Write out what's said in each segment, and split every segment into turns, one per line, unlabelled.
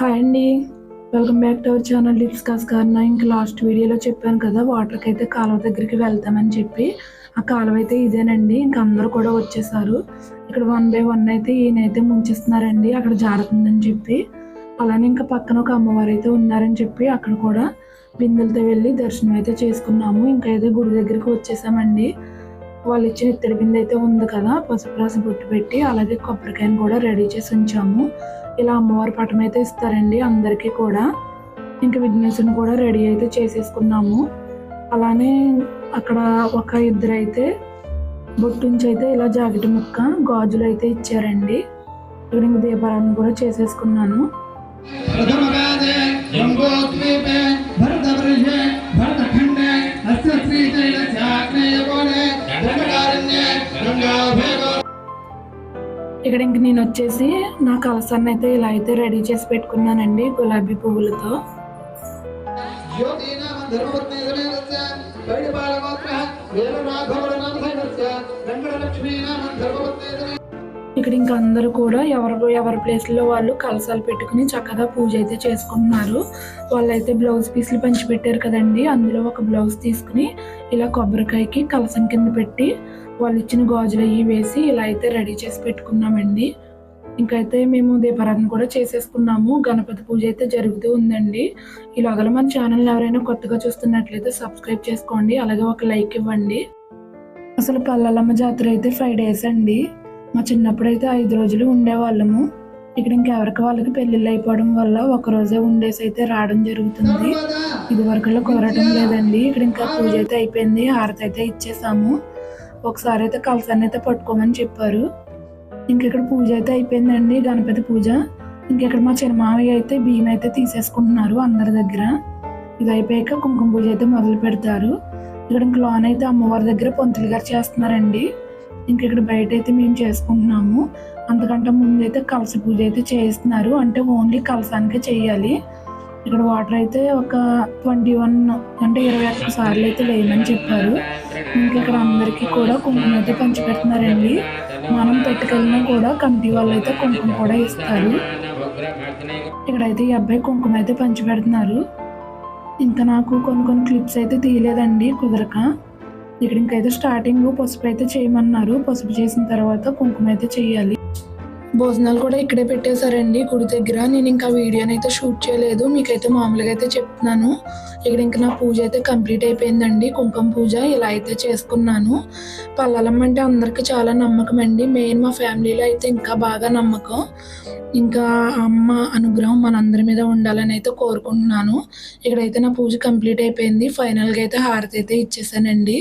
Hi అండి. Welcome back to our channel lips కాస్ ఇంక లాస్ట్ వీడియోలో చెప్పాను కదా వాటర్కి అయితే కాలువ దగ్గరికి వెళ్తామని చెప్పి. ఆ కాలువ అయితే ఇదేనండి. ఇంక అందరూ కూడా వచ్చేసారు. ఇక్కడ వన్ బై వన్ అయితే ఈయనైతే ముంచేస్తున్నారండి. అక్కడ జారుతుందని చెప్పి. అలానే ఇంకా పక్కన ఒక అమ్మవారు అయితే ఉన్నారని చెప్పి అక్కడ కూడా బిందెలతో వెళ్ళి దర్శనం అయితే చేసుకున్నాము. ఇంకా అయితే గుడి దగ్గరికి వచ్చేసామండి. వాళ్ళు ఇచ్చిన ఇత్తడి బిందె అయితే ఉంది కదా పసుపు రాసి బొట్టు పెట్టి అలాగే కొబ్బరికాయను కూడా రెడీ చేసి ఉంచాము. ఇలా అమ్మవారి పటం అయితే ఇస్తారండి అందరికీ కూడా. ఇంకా విఘ్నేశ్వరుని కూడా రెడీ అయితే చేసేసుకున్నాము. అలానే అక్కడ ఒక ఇద్దరు అయితే బొట్టు నుంచి అయితే ఇలా జాకెట్ ముక్క గాజులు అయితే ఇచ్చారండి. ఇక్కడ ఇంక దీపారాన్ని కూడా చేసేసుకున్నాను.
భరత భరత
ఇక్కడ ఇంక నేను వచ్చేసి నా కలసాన్ని అయితే ఇలా అయితే రెడీ చేసి పెట్టుకున్నానండి గులాబీ పువ్వులతో. ఇక్కడ ఇంకా అందరూ కూడా ఎవరు ఎవరి ప్లేస్లో వాళ్ళు కలసాలు పెట్టుకుని చక్కగా పూజ అయితే చేసుకుంటున్నారు. వాళ్ళైతే బ్లౌజ్ పీసులు పంచి పెట్టారు కదండి. అందులో ఒక బ్లౌజ్ తీసుకుని ఇలా కొబ్బరికాయకి కలసం కింద పెట్టి వాళ్ళు ఇచ్చిన గాజులు అవి వేసి ఇలా అయితే రెడీ చేసి పెట్టుకున్నామండి. ఇంకైతే మేము దీపారాధన కూడా చేసేసుకున్నాము. గణపతి పూజ అయితే జరుగుతూ ఉందండి. ఇలాగల మన ఛానల్ ఎవరైనా కొత్తగా చూస్తున్నట్లయితే సబ్స్క్రైబ్ చేసుకోండి. అలాగే ఒక లైక్ ఇవ్వండి. అసలు పల్లలమ్మ జాతర అయితే ఫైవ్ డేస్ అండి. మా చిన్నప్పుడైతే ఐదు రోజులు ఉండేవాళ్ళము. ఇక్కడ ఇంకెవరికి వాళ్ళకి పెళ్ళిళ్ళు అయిపోవడం వల్ల ఒక రోజే ఉండేసి అయితే రావడం జరుగుతుంది. ఇది వరకులో కుదరటం లేదండి. ఇక్కడ ఇంకా పూజ అయితే అయిపోయింది. హారతి అయితే ఇచ్చేసాము. ఒకసారి అయితే కలసాన్ని అయితే పట్టుకోమని చెప్పారు. ఇంక ఇక్కడ పూజ అయితే అయిపోయిందండి. గణపతి పూజ. ఇంకెక్కడ మా చిన్నమావయ్య అయితే బియ్యం అయితే తీసేసుకుంటున్నారు అందరి దగ్గర. ఇది అయిపోయాక కుంకుమ పూజ అయితే మొదలు పెడతారు. ఇక్కడ ఇంక లోన్ అయితే అమ్మవారి దగ్గర పొంతులు గారు చేస్తున్నారండి. ఇంక ఇక్కడ బయట అయితే మేము చేసుకుంటున్నాము. అంతకంటే ముందు అయితే కలస పూజ అయితే చేస్తున్నారు అంటే ఓన్లీ కలసానికే చేయాలి. ఇక్కడ వాటర్ అయితే ఒక ట్వంటీ వన్ అంటే ఇరవై ఒక్క సార్లు అయితే వేయమని చెప్పారు. ఇంకా ఇక్కడ అందరికీ కూడా కుంకుమ అయితే పంచిపెడుతున్నారండి. మనం పెట్టుకెళ్ళినా కూడా కమిటీ వాళ్ళు అయితే కుంకుమ కూడా ఇస్తారు. ఇక్కడైతే ఈ అబ్బాయి కుంకుమ అయితే పంచిపెడుతున్నారు. పెడుతున్నారు ఇంకా నాకు కొన్ని కొన్ని క్లిప్స్ అయితే తీయలేదండి కుదరక. ఇక్కడ ఇంకైతే స్టార్టింగ్ పసుపు అయితే చేయమన్నారు. పసుపు చేసిన తర్వాత కుంకుమ అయితే చేయాలి. భోజనాలు కూడా ఇక్కడే పెట్టేశారండి గుడి దగ్గర. నేను ఇంకా వీడియోని అయితే షూట్ చేయలేదు. మీకైతే మామూలుగా అయితే చెప్తున్నాను. ఇక్కడ ఇంకా నా పూజ అయితే కంప్లీట్ అయిపోయిందండి. కుంకుమ పూజ ఇలా అయితే చేసుకున్నాను. పల్లెలమ్మ అంటే అందరికీ చాలా నమ్మకం అండి. మెయిన్ మా ఫ్యామిలీలో అయితే ఇంకా బాగా నమ్మకం. ఇంకా అమ్మ అనుగ్రహం మనందరి మీద ఉండాలని అయితే కోరుకుంటున్నాను. ఇక్కడైతే నా పూజ కంప్లీట్ అయిపోయింది. ఫైనల్గా అయితే హారతి అయితే ఇచ్చేసానండి.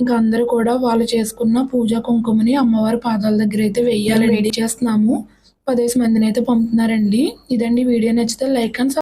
ఇంకా అందరూ కూడా వాళ్ళు చేసుకున్న పూజ కుంకుమని అమ్మవారి పాదాల దగ్గర అయితే వెయ్యాలని రెడీ చేస్తున్నాము. పదేసి మందిని అయితే పంపుతున్నారండి. ఇదండి వీడియో నచ్చితే లైక్ అండ్